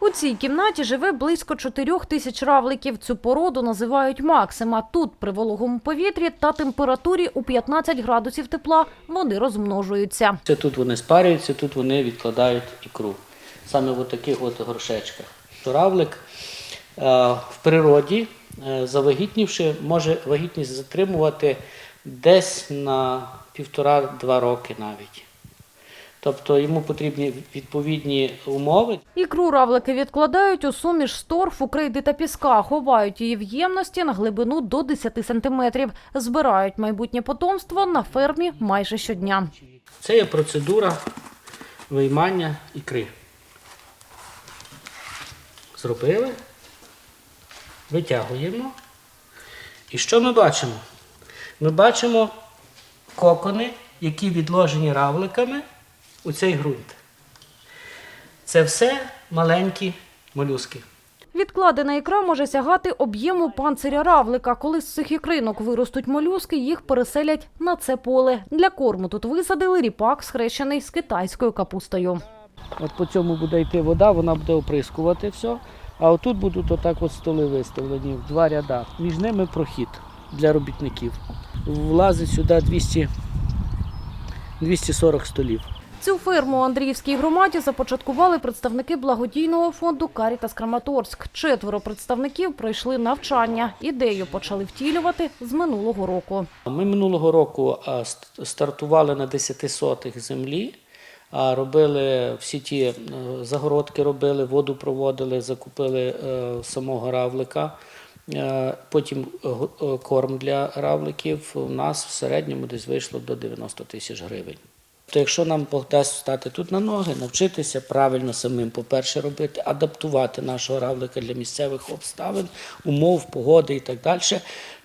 У цій кімнаті живе близько чотирьох тисяч равликів. Цю породу називають максима. Тут при вологому повітрі та температурі у 15 градусів тепла вони розмножуються. Це тут вони спарюються, тут вони відкладають ікру. Саме в таких от горшечках. Равлик е, в природі, е, завагітнівши, може вагітність затримувати десь на півтора-два роки навіть. Тобто йому потрібні відповідні умови. Ікру равлики відкладають у суміш з торфу, крейди та піска, ховають її в ємності на глибину до 10 сантиметрів. Збирають майбутнє потомство на фермі майже щодня. Це є процедура виймання ікри. Зробили, витягуємо. І що ми бачимо? Ми бачимо кокони, які відложені равликами у цей ґрунт. Це все маленькі молюски. Відкладена ікра може сягати об'єму панциря равлика. Коли з цих ікринок виростуть молюски, їх переселять на це поле. Для корму тут висадили ріпак, схрещений з китайською капустою. От по цьому буде йти вода, вона буде оприскувати все. А отут будуть отак от столи виставлені в два ряда. Між ними прохід для робітників. Влазить сюди 200, 240 столів. Цю ферму Андріївській громаді започаткували представники благодійного фонду Карітас Краматорськ. Четверо представників пройшли навчання. Ідею почали втілювати з минулого року. Ми минулого року стартували на 10 сотих землі, робили всі ті е, загородки, робили, воду проводили, закупили е, самого равлика. Е, Потім корм для равликів у нас в середньому десь вийшло до 90 тисяч гривень. То якщо нам дасть стати тут на ноги, навчитися правильно самим, по-перше, робити, адаптувати нашого равлика для місцевих обставин, умов, погоди і так далі,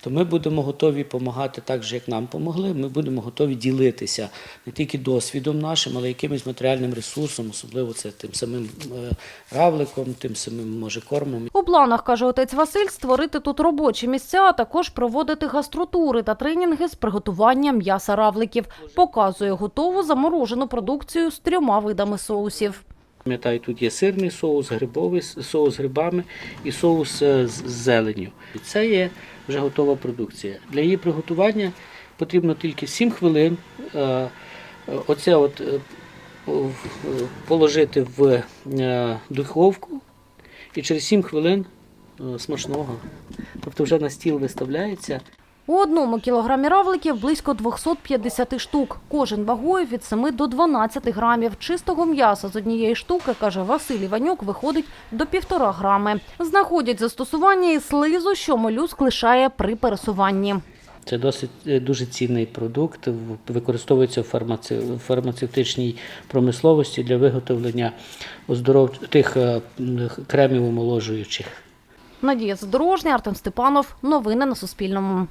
то ми будемо готові допомагати так же, як нам помогли. Ми будемо готові ділитися не тільки досвідом нашим, але якимось матеріальним ресурсом, особливо це тим самим е, равликом, тим самим може кормом. Планах, каже отець Василь, створити тут робочі місця, а також проводити гастротури та тренінги з приготування м'яса равликів. Показує готову заморожену продукцію з трьома видами соусів. Пам'ятаю, тут є сирний соус, грибовий соус з грибами і соус е, з з зеленню. Це є вже готова продукція. Для її приготування потрібно тільки 7 хвилин. е, е, Оце от положити в духовку і через 7 хвилин е, смачного. Тобто вже на стіл виставляється. У одному кілограмі равликів близько 250 штук. Кожен вагою від 7 до 12 грамів. Чистого м'яса з однієї штуки, каже Василь Іванюк, виходить до півтора грами. Знаходять застосування і слизу, що молюск лишає при пересуванні. Це досить е, дуже цінний продукт, використовується в фармаці... фармацевтичній промисловості для виготовлення оздоров... тих е, кремів омоложуючих. Надія Задорожня, Артем Степанов. Новини на Суспільному.